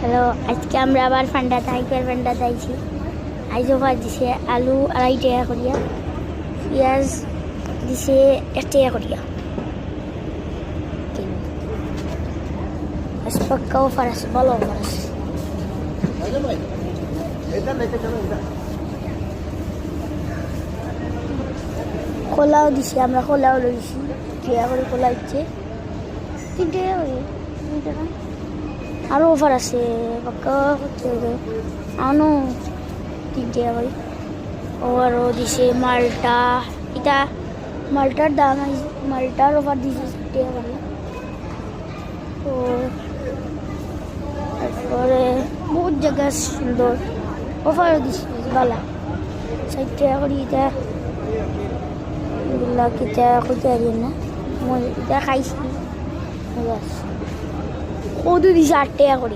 Hello, আজকে আমরা আবার ফান্ডা তাইকের ফান্ডা তাইছি আইজ অফার দিছে আলু আড়াই টাকা করিয়া, পেঁয়াজ দিছে এক টাকা করিয়া। পাক্কা অফার আছে, ভালো অফার আছে। খোলাও দিছি, আমরা খোলাও লইছি টাকা করে খোলা দিচ্ছে তিন আরও অফার আছে, পাক্কা করতে হবে আনো, তিন টাকা করে। আরও দিছে মালটা, এটা মালটার দাম মালটার অফার দিছে টাকা করে। তো তারপরে বহুত জায়গা সুন্দর। অফারও দিছে ভালো ষাট টাকা করে এটা। এগুলা কিটা কইতে পারি না। এটা খাইছি। মজা আছে। কদু দিছে আট টাকা করে